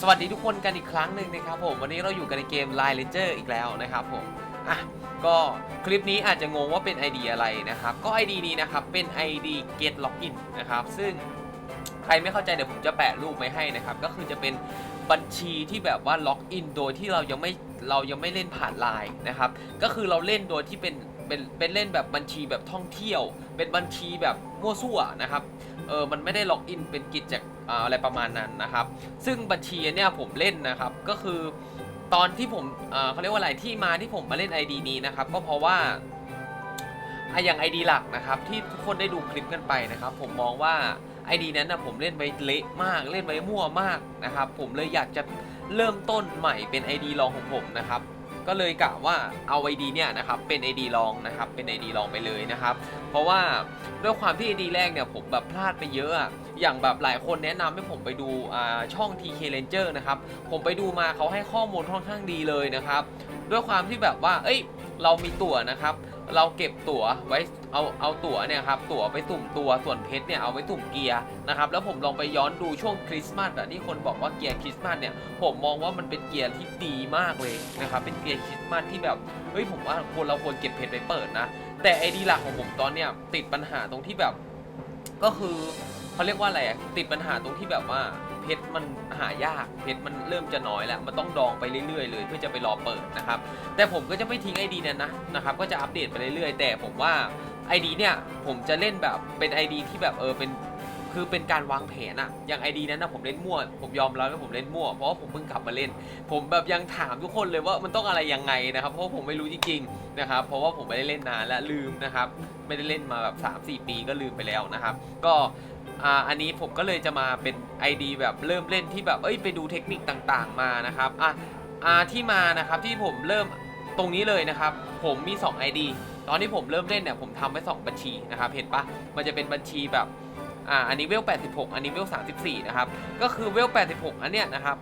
สวัสดีทุกคนกันอีกครั้งหนึ่งนะครับผมวันนี้เราอยู่กันในเกม Line Ranger อีกแล้วนะครับผมอะก็คลิปนี้อาจจะงงว่าเป็น ID อะไรนะครับ ก็ ID นี้นะครับเป็น ID Get Login นะครับ ซึ่งใครไม่เข้าใจเดี๋ยวผมจะแปะรูปไว้ให้นะครับ ก็คือจะเป็นบัญชีที่แบบว่าล็อกอินโดยที่เรายังไม่เรายังไม่เล่นผ่านไลน์นะครับ ก็คือเราเล่นโดยที่เป็นเป็นเป็นเล่นแบบบัญชีแบบท่องเที่ยว เป็นบัญชีแบบมั่วซั่วนะครับเออมันไม่ได้ล็อกอินเป็นกิจจาก อะไรประมาณนั้นนะครับ ซึ่งบัญชีเนี่ยผมเล่นนะครับก็คือตอนที่ผมเขาเรียกว่าอะไรที่มาที่ผมมาเล่น ID นี้นะครับก็เพราะว่าอะอย่าง ID หลักนะครับที่ทุกคนได้ดูคลิปกันไปนะครับ ผมมองว่า ID นั้นนะผมเล่นไว้เละมากเล่นไว้มั่วมากนะครับ ผมเลยอยากจะเริ่มต้นใหม่เป็น ID รองของผมนะครับก็เลยกะว่าเอา ID เนี่ยนะครับเป็น ID รองนะครับเป็น ID รองไปเลยนะครับ เพราะว่าด้วยความที่ ID แรกเนี่ยผมแบบพลาดไปเยอะ อย่างแบบหลายคนแนะนำให้ผมไปดูช่อง TK Ranger นะครับ ผมไปดูมาเขาให้ข้อมูลค่อนข้างดีเลยนะครับ ด้วยความที่แบบว่า เอ้ย เรามีตั๋วนะครับ เราเก็บตั๋วไว้เอาเอาตั๋วเนี่ยครับ ตั๋วไปสุ่มตัวส่วนเพชรเนี่ยเอาไว้สุ่มเกียร์นะครับ แล้วผมลองไปย้อนดูช่วงคริสต์มาสอะที่คนบอกว่าเกียร์คริสต์มาสเนี่ย ผมมองว่ามันเป็นเกียร์ที่ดีมากเลยนะครับ เป็นเกียร์คริสต์มาสที่แบบ เฮ้ยผมว่าควรเราควรเก็บเพชรไปเปิดนะ แต่ไอดีหลักของผมตอนเนี้ยติดปัญหาตรงที่แบบ ก็คือ เขาเรียกว่าอะไรอะติดปัญหาตรงที่แบบว่าเพชรมันหายากเพชรมันเริ่มจะน้อยแล้วมันต้องดองไปเรื่อยๆเลย เพื่อจะไปรอเปิดนะครับ แต่ผมก็จะไม่ทิ้ง ID นั้นนะนะครับก็จะอัปเดตไปเรื่อยๆ แต่ผมว่า ID เนี่ยผมจะเล่นแบบเป็น ID ที่แบบเออเป็นคือเป็นการวางแผนอะอย่าง ID นั้นนะผมเล่นมั่ว ผมยอมรับว่าผมเล่นมั่ว เพราะว่าผมเพิ่งกลับมาเล่น ผมแบบยังถามทุกคนเลยว่ามันต้องอะไรยังไงนะครับ เพราะผมไม่รู้จริงๆนะครับ เพราะว่าผมไม่ได้เล่นนานและลืมนะครับ ไม่ได้เล่นมาแบบ3-4 ปีก็ลืมไปแล้วนะครับ ก็ อ่าอันนี้ผมก็เลยจะมาเป็น ID แบบเริ่มเล่นที่แบบเอ้ยไปดูเทคนิคต่างๆ มานะครับอะอ่าที่มานะครับที่ผมเริ่มตรงนี้เลยนะครับ ผมมี 2 ID ตอนที่ผมเริ่มเล่นเนี่ยผมทำไว้ 2 บัญชีนะครับเห็นปะมันจะเป็นบัญชีแบบอ่าอันนี้เวล 86 อันนี้เวล 34 นะครับ ก็คือเวล 86 อันเนี้ยนะครับ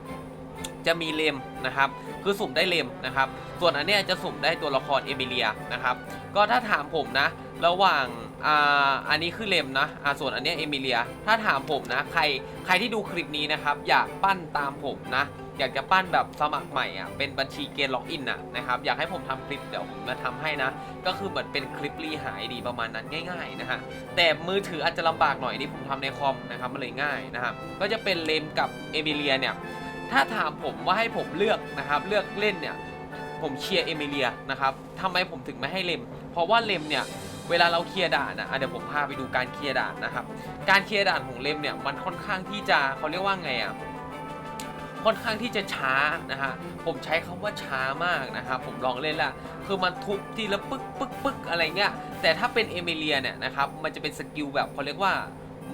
จะมีเลมนะครับ คือสุ่มได้เลมนะครับ ส่วนอันเนี้ยจะสุ่มได้ตัวละครเอมิเลียนะครับ ก็ถ้าถามผมนะ ระหว่างอ่าอันนี้คือเลมนะอ่าส่วนอันเนี้ยเอมิเลีย ถ้าถามผมนะ ใครใครที่ดูคลิปนี้นะครับ อยากปั้นตามผมนะ อยากจะปั้นแบบสมัครใหม่อะเป็นบัญชีเกณฑ์ล็อกอินอะนะครับอยากให้ผมทำคลิปเดี๋ยวผมจะทำให้นะ ก็คือเหมือนเป็นคลิปรีหายดีประมาณนั้นง่ายๆนะฮะแต่มือถืออาจจะลำบากหน่อยนี่ผมทำในคอมนะครับมันเลยง่ายนะครับก็จะเป็นเลมกับเอมิเลียเนี่ยถ้าถามผมว่าให้ผมเลือกนะครับเลือกเล่นเนี่ย ผมเชียร์เอมิเลียนะครับทำไมผมถึงไม่ให้เลม เพราะว่าเลมเนี่ยเวลาเราเคลียร์ด่านนะอะเดี๋ยวผมพาไปดูการเคลียร์ด่านนะครับ การเคลียร์ด่านของเลมเนี่ยมันค่อนข้างที่จะเขาเรียกว่าไงอะค่อนข้างที่จะช้านะฮะ ผมใช้คำว่าช้ามากนะครับ ผมลองเล่นละ คือมันทุบทีละปึ๊กปึ๊กปึ๊กอะไรเงี้ย แต่ถ้าเป็นเอเมเลียเนี่ยนะครับ มันจะเป็นสกิลแบบเขาเรียกว่า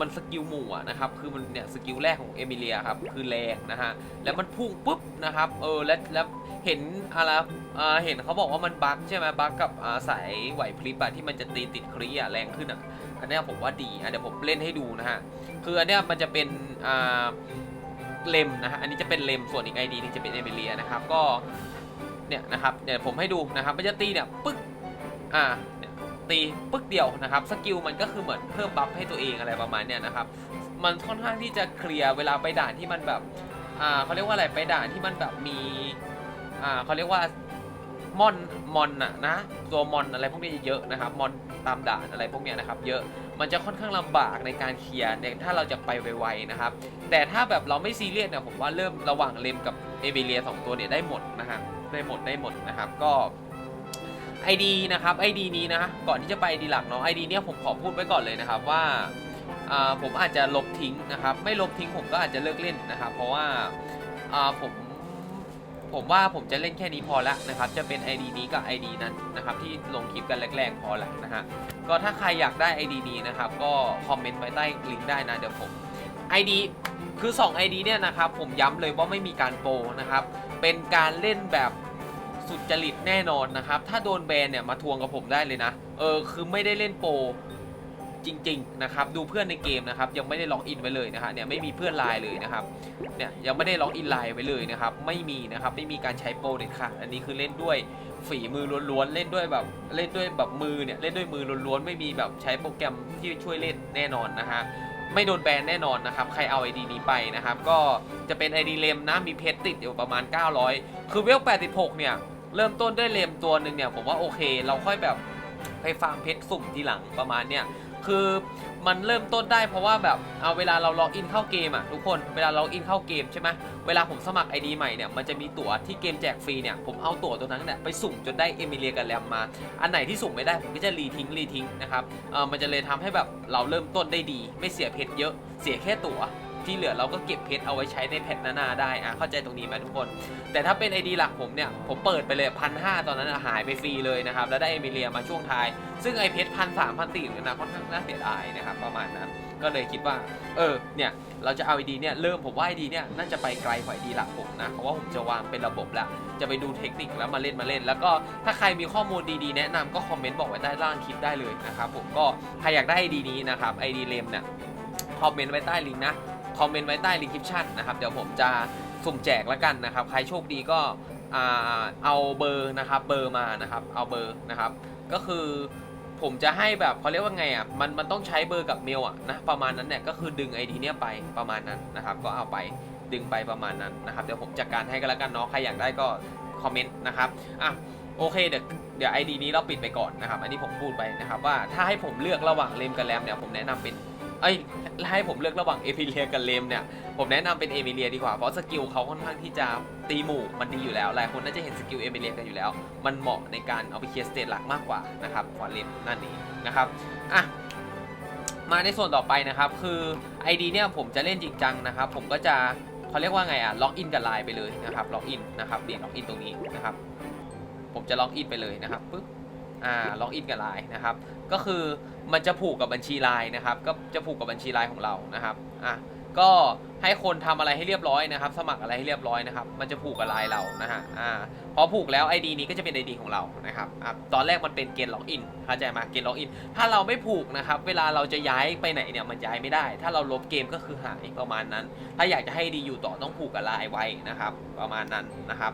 มันสกิลหมู่อะนะครับ คือมันเนี่ยสกิลแรกของเอมิเลียครับ คือแรงนะฮะ แล้วมันพุ่งปุ๊บนะครับ เออ แล้วแล้วเห็นอะไรอ่าเห็นเขาบอกว่ามันบั๊กใช่ไหมบั๊กกับอ่าสายไหวพริบอะที่มันจะตีติดครีอะแรงขึ้นอะอันเนี้ยผมว่าดีอะเดี๋ยวผมเล่นให้ดูนะฮะ คืออันเนี้ยมันจะเป็นอ่าเลมนะฮะ อันนี้จะเป็นเลมส่วนอีกไอดีนึงจะเป็นเอมิเลียนะครับ ก็เนี่ยนะครับ เดี๋ยวผมให้ดูนะครับ มันจะตีเนี่ยปึ๊กอ่า ตีปึ๊กเดียวนะครับสกิลมันก็คือเหมือนเพิ่มบัฟให้ตัวเองอะไรประมาณเนี้ยนะครับมันค่อนข้างที่จะเคลียร์เวลาไปด่านที่มันแบบอ่าเขาเรียกว่าอะไรไปด่านที่มันแบบมีอ่าเขาเรียกว่ามอนมอนอะนะตัวมอนอะไรพวกนี้เยอะนะครับมอนตามด่านอะไรพวกเนี้ยนะครับเยอะมันจะค่อนข้างลำบากในการเคลียร์เนี่ยถ้าเราจะไปไวๆนะครับ แต่ถ้าแบบเราไม่ซีเรียสเนี่ยผมว่าเริ่มระหว่างเลมกับเอเบเลียสองตัวเนี่ยได้หมดนะฮะได้หมดได้หมดนะครับก็ ID นะครับ ID นี้นะก่อนที่จะไป ID หลักเนาะ ID เนี่ยผมขอพูดไว้ก่อนเลยนะครับว่าผมอาจจะลบทิ้งนะครับ ไม่ลบทิ้งผมก็อาจจะเลิกเล่นนะครับ เพราะว่าอ่าผมผมว่าผมจะเล่นแค่นี้พอละนะครับ จะเป็น ID นี้กับ ID นั้นนะครับที่ลงคลิปกันแรกๆพอละนะฮะ ก็ถ้าใครอยากได้ ID นี้นะครับ ก็คอมเมนต์ไว้ใต้ลิงก์ได้นะเดี๋ยวผม ID คือ 2 ID เนี่ยนะครับผมย้ำเลยว่าไม่มีการโปรนะครับ เป็นการเล่นแบบ สุดจริตแน่นอนนะครับ ถ้าโดนแบนเนี่ยมาทวงกับผมได้เลยนะ เออคือไม่ได้เล่นโปรจริงๆนะครับดูเพื่อนในเกมนะครับยังไม่ได้ล็อกอินไว้เลยนะฮะเนี่ยไม่มีเพื่อนไลน์เลยนะครับเนี่ยยังไม่ได้ล็อกอินไลน์ไว้เลยนะครับไม่มีนะครับไม่มีการใช้โปรเด็ดขาดอันนี้คือเล่นด้วยฝีมือล้วนๆเล่นด้วยแบบเล่นด้วยแบบมือเนี่ยเล่นด้วยมือล้วนๆไม่มีแบบใช้โปรแกรมที่ช่วยเล่นแน่นอนนะฮะ ไม่โดนแบนแน่นอนนะครับ ใครเอา ID นี้ไปนะครับ ก็จะเป็น ID เลมนะ มีเพชรติดอยู่ประมาณ 900 คือเวล 86 เนี่ย เริ่มต้นด้วยเลมตัวหนึ่งเนี่ย ผมว่าโอเค เราค่อยแบบไปฟาร์มเพชรสุ่มทีหลังประมาณเนี่ย คือ มันเริ่มต้นได้เพราะว่าแบบเอาเวลาเราล็อกอินเข้าเกมอะทุกคนเวลาล็อกอินเข้าเกมใช่ไหมเวลาผมสมัคร ID ใหม่เนี่ยมันจะมีตั๋วที่เกมแจกฟรีเนี่ยผมเอาตั๋วตัวนั้นเนี่ยไปสุ่มจนได้เอมิเลียกับแรมมา อันไหนที่สุ่มไม่ได้ผมก็จะรีทิ้งรีทิ้งนะครับเออมันจะเลยทำให้แบบเราเริ่มต้นได้ดี ไม่เสียเพชรเยอะเสียแค่ตั๋ว ที่เหลือเราก็เก็บเพชรเอาไว้ใช้ในแพทหน้าๆได้อะเข้าใจตรงนี้ไหมทุกคน แต่ถ้าเป็น ID หลักผมเนี่ย ผมเปิดไปเลยพันห้าตอนนั้นหายไปฟรีเลยนะครับ แล้วได้เอมิเลียมาช่วงท้าย ซึ่งไอเพชรพันสามพันสี่นะค่อนข้างน่าเสียดายนะครับประมาณนั้นก็เลยคิดว่า เออ เนี่ย เราจะเอา ID เนี่ย เริ่มผมว่า ID เนี่ย น่าจะไปไกลกว่า ID หลักผมนะ เพราะว่าผมจะวางเป็นระบบแล้ว จะไปดูเทคนิคแล้วมาเล่นมาเล่น แล้วก็ถ้าใครมีข้อมูลดีๆ แนะนำก็คอมเมนต์บอกไว้ใต้ล่างคลิปได้เลยนะครับผม ก็ใครอยากได้ ID นี้นะครับ ID เลมเนี่ย คอมเมนต์ไว้ใต้ลิงก์นะ คอมเมนต์ไว้ใต้ลิคลิปชั่นนะครับเดี๋ยวผมจะสุ่มแจกแล้วกันนะครับ ใครโชคดีก็เอาเบอร์นะครับเบอร์มานะครับเอาเบอร์นะครับ ก็คือผมจะให้แบบเขาเรียกว่าไงอะมันมันต้องใช้เบอร์กับเมลอะนะประมาณนั้นเนี่ยก็คือดึง ID เนี่ยไปประมาณนั้นนะครับ ก็เอาไปดึงไปประมาณนั้นนะครับเดี๋ยวผมจัดการให้กันแล้วกันเนาะใครอยากได้ก็คอมเมนต์นะครับอะโอเคเดี๋ยวเดี๋ยว ID นี้เราปิดไปก่อนนะครับ อันนี้ผมพูดไปนะครับว่าถ้าให้ผมเลือกระหว่างเลมกับแรมเนี่ยผมแนะนำเป็น เอ้ยให้ผมเลือกระหว่างเอมิเลียกับเลมเนี่ย ผมแนะนำเป็นเอมิเลียดีกว่า เพราะสกิลเขาค่อนข้างที่จะตีหมู่มันดีอยู่แล้ว หลายคนน่าจะเห็นสกิลเอมิเลียกันอยู่แล้ว มันเหมาะในการเอาไปเคลียร์สเตจหลักมากกว่านะครับกว่าเลมนั่นเองนะครับ อะ มาในส่วนต่อไปนะครับ คือ ID เนี่ยผมจะเล่นจริงจังนะครับ ผมก็จะเขาเรียกว่าไงอะล็อกอินกับไลน์ไปเลยนะครับ ล็อกอินนะครับเปลี่ยนล็อกอินตรงนี้นะครับ ผมจะล็อกอินไปเลยนะครับปึ๊บ อ่า ล็อกอินกับไลน์นะครับ ก็คือมันจะผูกกับบัญชีไลน์นะครับ ก็จะผูกกับบัญชีไลน์ของเรานะครับอะก็ให้คนทำอะไรให้เรียบร้อยนะครับ สมัครอะไรให้เรียบร้อยนะครับ มันจะผูกกับไลน์เรานะฮะอ่าพอผูกแล้ว ID นี้ก็จะเป็น ID ของเรานะครับอะตอนแรกมันเป็นเกณฑ์ล็อกอินเข้าใจไหมาเกณฑ์ล็อกอินถ้าเราไม่ผูกนะครับ เวลาเราจะย้ายไปไหนเนี่ยมันย้ายไม่ได้ ถ้าเราลบเกมก็คือหายประมาณนั้น ถ้าอยากจะให้ดีอยู่ต่อต้องผูกกับไลน์ไว้นะครับ ประมาณนั้นนะครับ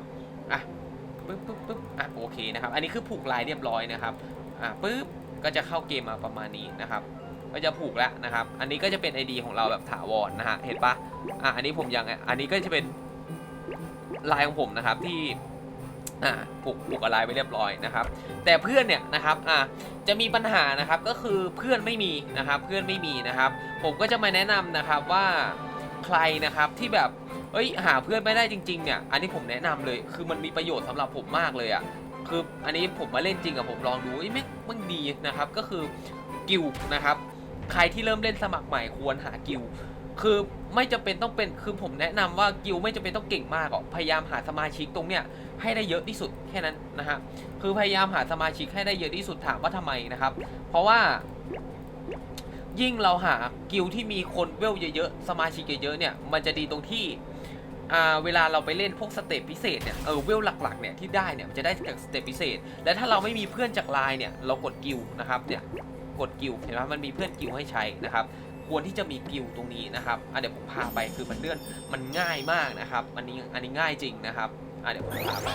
อะปึ๊บปึ๊บปึ๊บอะโอเคนะครับ อันนี้คือผูกไลน์เรียบร้อยนะครับอะปึ๊บ ก็จะเข้าเกมมาประมาณนี้นะครับ ก็จะผูกแล้วนะครับ อันนี้ก็จะเป็น ID ของเราแบบถาวรนะฮะ เห็นปะอะอันนี้ผมยัง อันนี้ก็จะเป็นลายของผมนะครับที่อ่าผูกผูกกับลายไปเรียบร้อยนะครับ แต่เพื่อนเนี่ยนะครับอะจะมีปัญหานะครับก็คือเพื่อนไม่มีนะครับ เพื่อนไม่มีนะครับ ผมก็จะมาแนะนำนะครับว่าใครนะครับที่แบบเอ้ยหาเพื่อนไม่ได้จริงๆเนี่ยอันนี้ผมแนะนำเลย คือมันมีประโยชน์สำหรับผมมากเลยอะ่ะ คืออันนี้ผมมาเล่นจริงอะผมลองดูอ้แม่งมันดีนะครับ ก็คือกิลนะครับ ใครที่เริ่มเล่นสมัครใหม่ควรหากิลคือไม่จำเป็นต้องเป็นคือผมแนะนำว่ากิลไม่จำเป็นต้องเก่งมากหรอกพยายามหาสมาชิกตรงเนี้ยให้ได้เยอะที่สุดแค่นั้นนะฮะคือพยายามหาสมาชิกให้ได้เยอะที่สุดถามว่าทำไมนะครับ เพราะว่ายิ่งเราหากิลที่มีคนเวลเยอะๆ สมาชิกเยอะๆ เนี่ย มันจะดีตรงที่ เวลาเราไปเล่นพวกสเตปพิเศษเนี่ยเออเวลหลักๆเนี่ยที่ได้เนี่ยมันจะได้จากสเตปพิเศษ และถ้าเราไม่มีเพื่อนจากไลน์เนี่ยเรากดกิลนะครับเนี่ยกดกิลเห็นไหมมันมีเพื่อนกิลให้ใช้นะครับควรที่จะมีกิลตรงนี้นะครับอะเดี๋ยวผมพาไปคือมันเลื่อนมันง่ายมากนะครับอันนี้อันนี้ง่ายจริงนะครับอะเดี๋ยวผมพาไป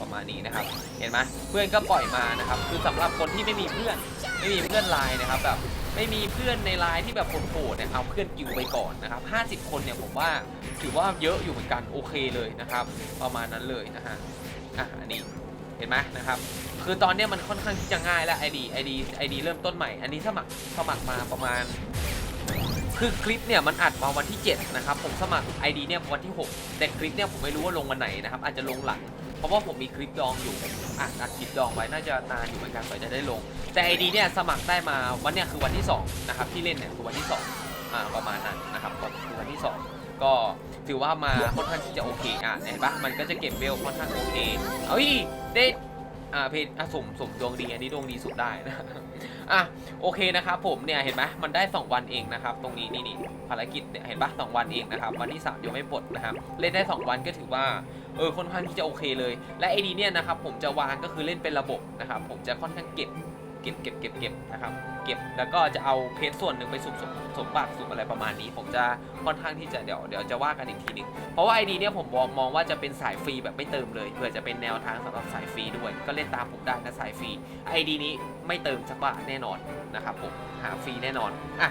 ประมาณนี้นะครับ เห็นไหมเพื่อนก็ปล่อยมานะครับ คือสำหรับคนที่ไม่มีเพื่อนไม่มีเพื่อนไลน์นะครับแบบ ไม่มีเพื่อนในไลน์ที่แบบโหดๆเนี่ยเอาเพื่อนกิวไปก่อนนะครับ 50 คนเนี่ยผมว่าถือว่าเยอะอยู่เหมือนกันโอเคเลยนะครับ ประมาณนั้นเลยนะฮะอะอันนี้เห็นไหมนะครับคือตอนเนี้ยมันค่อนข้างที่จะง่ายแล้ว ID ID ID เริ่มต้นใหม่ อันนี้สมัครสมัครมาประมาณ คือคลิปเนี่ยมันอัดมาวันที่ 7 นะครับ ผมสมัคร ID เนี่ยวันที่ 6 แต่คลิปเนี่ยผมไม่รู้ว่าลงวันไหนนะครับ อาจจะลงหลัง เพราะว่าผมมีคลิปดองอยู่อัดอัดคลิปดองไว้น่าจะนานอยู่เหมือนกันกว่าจะได้ลง แต่ ID เนี่ยสมัครได้มาวันเนี้ยคือวันที่2นะครับที่เล่นเนี่ยคือวันที่2อ่าประมาณนั้นนะครับก็คือวันที่ 2 ก็ถือว่ามาค่อนข้างที่จะโอเคอะเห็นปะมันก็จะเก็บเวลค่อนข้างโอเคเอ้ยได้อ่าเพจอะสมสุ่มดวงดีอันนี้ดวงดีสุดได้นะอะโอเคนะครับผมเนี่ยเห็นไหมมันได้ 2 วันเองนะครับ ตรงนี้นี่นี่ภารกิจเนี่ยเห็นปะสองวันเองนะครับวันที่3ยังไม่ปลดนะครับเล่นได้ 2 วันก็ถือว่า เออค่อนข้างที่จะโอเคเลย และไอดีเนี่ยนะครับผมจะวางก็คือเล่นเป็นระบบนะครับผมจะค่อนข้างเก็บเก็บเก็บเก็บเก็บนะครับเก็บแล้วก็จะเอาเพชรส่วนหนึ่งไปสุ่มสมบัติสุ่มอะไรประมาณนี้ ผมจะค่อนข้างที่จะเดี๋ยวเดี๋ยวจะว่ากันอีกทีหนึงเพราะว่าไอดีเนี่ยผมมองว่าจะเป็นสายฟรีแบบไม่เติมเลยเผื่อจะเป็นแนวทางสำหรับสายฟรีด้วย ก็เล่นตามผมได้นะสายฟรีไอดีนี้ไม่เติมสักบาทแน่นอนนะครับผมหาฟรีแน่นอนอะ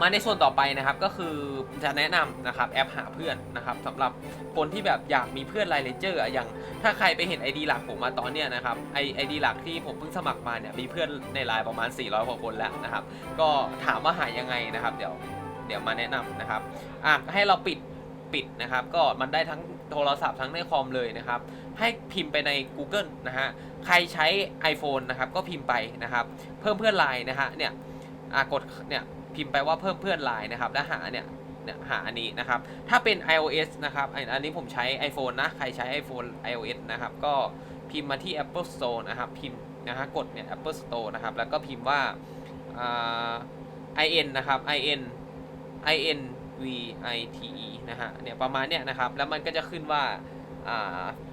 มาในส่วนต่อไปนะครับก็คือจะแนะนำนะครับแอปหาเพื่อนนะครับสำหรับคนที่แบบอยากมีเพื่อนไลน์เลเจอร์อย่างถ้าใครไปเห็น ID หลักผมมาตอนเนี้ยนะครับไอไอดีหลักที่ผมเพิ่งสมัครมาเนี่ยมีเพื่อนในไลน์ประมาณ 400กว่าคนแล้วนะครับ ก็ถามว่าหายังไงนะครับเดี๋ยวเดี๋ยวมาแนะนำนะครับอะให้เราปิดปิดนะครับก็มันได้ทั้งโทรศัพท์ทั้งในคอมเลยนะครับ ให้พิมพ์ไปใน Google นะฮะใครใช้ iPhone นะครับก็พิมพ์ไปนะครับ เพิ่มเพื่อนไลน์นะฮะเนี่ยอะกดเนี่ย พิมพ์ไปว่าเพิ่มเพื่อนไลน์นะครับแล้วหาเนี่ยเนี่ยหาอันนี้นะครับ ถ้าเป็น iOS นะครับ อันนี้ผมใช้ iPhone นะ ใครใช้ iPhone iOS นะครับ ก็พิมพ์มาที่ Apple Store นะครับ พิมพ์นะฮะกดเนี่ย Apple Store นะครับ แล้วก็พิมพ์ว่า in นะครับ in in v i t e นะฮะ เนี่ยประมาณเนี่ยนะครับ แล้วมันก็จะขึ้นว่า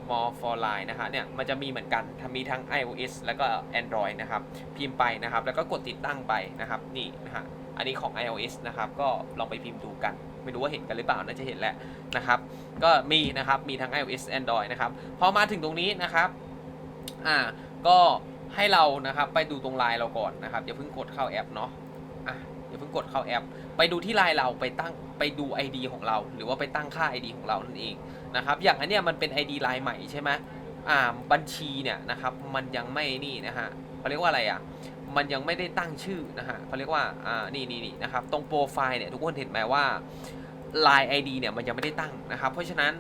more for line นะฮะ เนี่ยมันจะมีเหมือนกันทำมีทั้ง iOS แล้วก็ Android นะครับ พิมพ์ไปนะครับ แล้วก็กดติดตั้งไปนะครับ นี่นะฮะ อันนี้ของ iOS นะครับ ก็ลองไปพิมพ์ดูกัน ไม่รู้ว่าเห็นกันหรือเปล่าน่าจะเห็นแหละนะครับ ก็มีนะครับ มีทั้ง iOS Android นะครับ พอมาถึงตรงนี้นะครับ อ่า ก็ให้เรานะครับไปดูตรงไลน์เราก่อนนะครับอย่าเพิ่งกดเข้าแอปเนาะอะอย่าเพิ่งกดเข้าแอป ไปดูที่ไลน์เราไปตั้งไปดู ID ของเรา หรือว่าไปตั้งค่า ID ของเรานั่นเองนะครับ อย่างอันเนี้ยมันเป็น ID ไลน์ใหม่ใช่ไหมอ่าบัญชีเนี่ยนะครับมันยังไม่นี่นะฮะเขาเรียกว่าอะไรอะ มันยังไม่ได้ตั้งชื่อนะฮะเขาเรียกว่าอ่านี่นี่นี่นะครับตรงโปรไฟล์เนี่ยทุกคนเห็นไหมว่า Line ID เนี่ยมันยังไม่ได้ตั้งนะครับเพราะฉะนั้น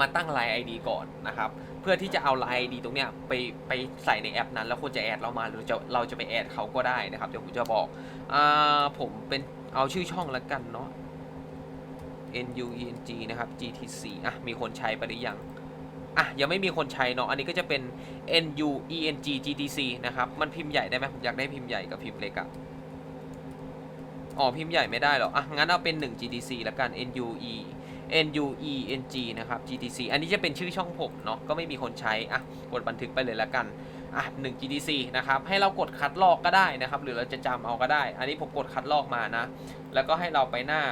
มาตั้ง Line ID ก่อนนะครับเพื่อที่จะเอา Line ID ตรงเนี้ยไปไปใส่ในแอปนั้น แล้วคนจะแอดเรามาหรือจะเราจะไปแอดเขาก็ได้นะครับเดี๋ยวผมจะบอกอ่าผมเป็นเอาชื่อช่องแล้วกันเนาะ N U E N G นะครับ G T C อะมีคนใช้ไปหรือยัง อะยังไม่มีคนใช้เนาะอันนี้ก็จะเป็น N U E N G G T C นะครับ มันพิมพ์ใหญ่ได้ไหมผมอยากได้พิมพ์ใหญ่กับพิมพ์เล็กอะอ๋อพิมพ์ใหญ่ไม่ได้หรออะงั้นเอาเป็น 1 GTC แล้วกัน N U E N U E N G นะครับ GTC อันนี้จะเป็นชื่อช่องผมเนาะก็ไม่มีคนใช้อะกดบันทึกไปเลยแล้วกันอะ1 GTC นะครับให้เรากดคัดลอกก็ได้นะครับ หรือเราจะจำเอาก็ได้ อันนี้ผมกดคัดลอกมานะ แล้วก็ให้เราไปหน้า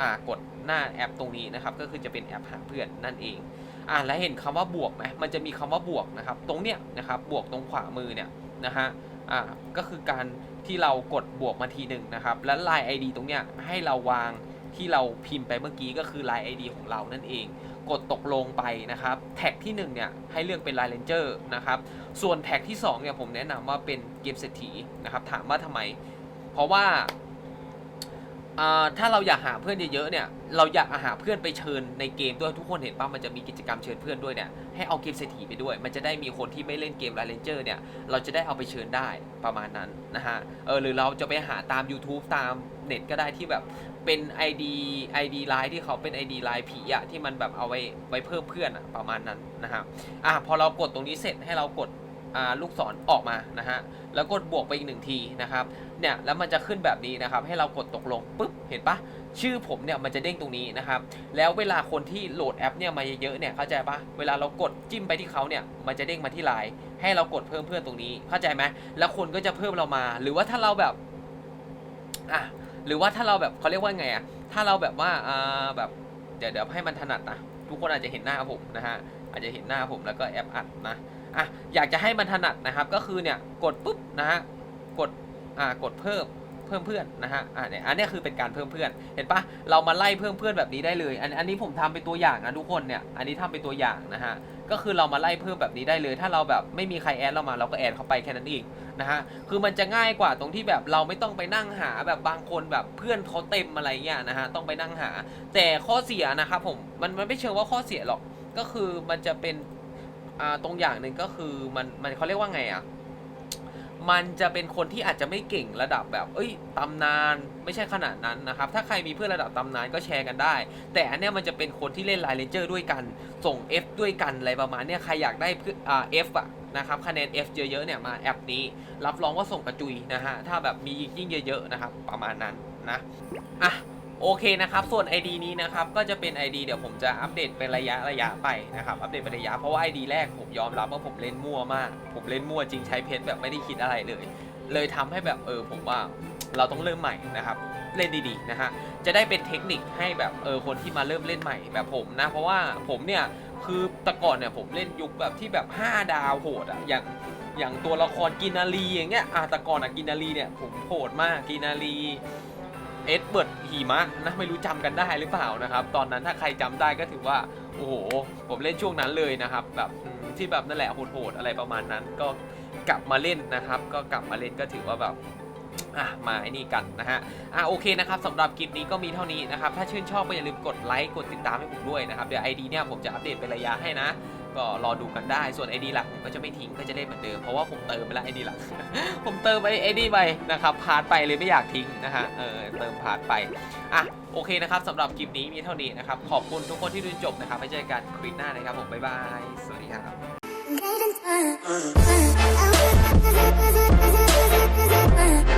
อ่ากดหน้าแอปตรงนี้นะครับ ก็คือจะเป็นแอปหาเพื่อนนั่นเอง อ่าแล้วเห็นคำว่าบวกไหมมันจะมีคำว่าบวกนะครับ ตรงเนี้ยนะครับบวกตรงขวามือเนี่ยนะฮะอ่าก็คือการที่เรากดบวกมาทีหนึ่งนะครับ และ Line ID ตรงเนี้ยให้เราวางที่เราพิมพ์ไปเมื่อกี้ก็คือ Line ID ของเรานั่นเอง กดตกลงไปนะครับ แท็กที่1เนี่ยให้เลือกเป็น Line Ranger นะครับส่วนแท็กที่2เนี่ยผมแนะนำว่าเป็นเกมเศรษฐีนะครับถามว่าทำไม เพราะว่า อ่าถ้าเราอยากหาเพื่อนเยอะๆเนี่ย เราอยากหาเพื่อนไปเชิญในเกมด้วยทุกคนเห็นป่ะมันจะมีกิจกรรมเชิญเพื่อนด้วยเนี่ยให้เอาเกมเศรษฐีไปด้วย มันจะได้มีคนที่ไม่เล่นเกมไลเลนเจอร์เนี่ยเราจะได้เอาไปเชิญได้ประมาณนั้นนะฮะเออหรือเราจะไปหาตาม YouTube ตามเน็ตก็ได้ที่แบบเป็น ID ID ไลน์ที่เขาเป็น ID ไลน์ผีอะที่มันแบบเอาไว้ไว้เพิ่มเพื่อนอะประมาณนั้นนะฮะอะพอเรากดตรงนี้เสร็จให้เรากด ลูกศรออกมานะฮะแล้วกดบวกไปอีกหนึ่งทีนะครับเนี่ยแล้วมันจะขึ้นแบบนี้นะครับให้เรากดตกลงปุ๊บเห็นปะชื่อผมเนี่ยมันจะเด้งตรงนี้นะครับแล้วเวลาคนที่โหลดแอปเนี่ยมาเยอะๆเนี่ยเข้าใจปะเวลาเรากดจิ้มไปที่เขาเนี่ยมันจะเด้งมาที่ไลน์ให้เรากดเพิ่มเพื่อนตรงนี้เข้าใจไหมแล้วคนก็จะเพิ่มเรามา หรือว่าถ้าเราแบบอะหรือว่าถ้าเราแบบเขาเรียกว่าไงอะถ้าเราแบบว่าอ่าแบบเดี๋ยวเดี๋ยวให้มันถนัดนะทุกคนอาจจะเห็นหน้าผมนะฮะอาจจะเห็นหน้าผมแล้วก็แอปอัดนะ อะอยากจะให้มันถนัดนะครับก็คือเนี่ยกดปุ๊บนะฮะกดอ่ากดเพิ่มเพิ่มเพื่อนนะฮะอ่าเนี่ยอันนี้คือเป็นการเพิ่มเพื่อน เห็นปะเรามาไล่เพิ่มเพื่อนแบบนี้ได้เลย อันอันนี้ผมทำเป็นตัวอย่างนะทุกคนเนี่ยอันนี้ทำเป็นตัวอย่างนะฮะก็คือเรามาไล่เพิ่มแบบนี้ได้เลย ถ้าเราแบบไม่มีใครแอดเรามาเราก็แอดเข้าไปแค่นั้นเองนะฮะคือมันจะง่ายกว่าตรงที่แบบเราไม่ต้องไปนั่งหาแบบบางคนแบบเพื่อนเขาเต็มอะไรเงี้ยนะฮะต้องไปนั่งหา แต่ข้อเสียนะครับผมมันมันไม่เชิงว่าข้อเสียหรอกก็คือมันจะเป็น อ่าตรงอย่างหนึ่งก็คือมันมันเขาเรียกว่าไงอะมันจะเป็นคนที่อาจจะไม่เก่งระดับแบบ เอ้ยตำนานไม่ใช่ขนาดนั้นนะครับ ถ้าใครมีเพื่อนระดับตำนานก็แชร์กันได้ แต่อันเนี้ยมันจะเป็นคนที่เล่นไลน์เลนเจอร์ด้วยกัน ส่ง F ด้วยกันอะไรประมาณเนี้ยใครอยากได้เพื่ออ่า F อะนะครับคะแนน F เยอะๆเนี่ยมาแอปนี้ รับรองว่าส่งกระจุยนะฮะถ้าแบบมียิ่งเยอะๆนะครับประมาณนั้นนะอะ โอเคนะครับ ส่วน ID นี้นะครับ ก็จะเป็น ID เดี๋ยวผมจะอัปเดตเป็นระยะระยะไปนะครับ อัปเดตเป็นระยะ เพราะว่า ID แรกผมยอมรับว่าผมเล่นมั่วมาก ผมเล่นมั่วจริงใช้เพชรแบบไม่ได้คิดอะไรเลย เลยทำให้แบบเออผมว่าเราต้องเริ่มใหม่นะครับ เล่นดีๆนะฮะ จะได้เป็นเทคนิคให้แบบเออคนที่มาเริ่มเล่นใหม่แบบผมนะ เพราะว่าผมเนี่ยคือแต่ก่อนเนี่ยผมเล่นยุคแบบที่แบบ 5 ดาวโหดอะอย่างอย่างตัวละครกินารีอย่างเงี้ยอะแต่ก่อนอะกินารีเนี่ยผมโหดมากกินารี เอ็ดเบิร์ดหิมะนะไม่รู้จำกันได้หรือเปล่านะครับ ตอนนั้นถ้าใครจำได้ก็ถือว่า โอ้โห ผมเล่นช่วงนั้นเลยนะครับ แบบที่แบบนั่นแหละโหดๆอะไรประมาณนั้น ก็กลับมาเล่นนะครับ ก็กลับมาเล่นก็ถือว่าแบบอะมาไอ้นี่กันนะฮะ อะโอเคนะครับสำหรับคลิปนี้ก็มีเท่านี้นะครับ ถ้าชื่นชอบก็อย่าลืมกดไลค์กดติดตามให้ผมด้วยนะครับ เดี๋ยว ID เนี่ยผมจะอัปเดตเป็นระยะให้นะ ก็รอดูกันได้ส่วน ID หลักก็จะไม่ทิ้งก็จะเล่นเหมือนเดิมเพราะว่าผมเติมไปแล้ว ID หลัก ผมเติมไป ID ไปนะครับพาดไปเลยไม่อยากทิ้งนะฮะเออเติมพาดไปอะโอเคนะครับสำหรับคลิปนี้มีเท่านี้นะครับขอบคุณทุกคนที่ดูจบนะครับไว้เจอกันคลิปหน้านะครับผมบ๊ายบายสวัสดีครับ Uh-huh.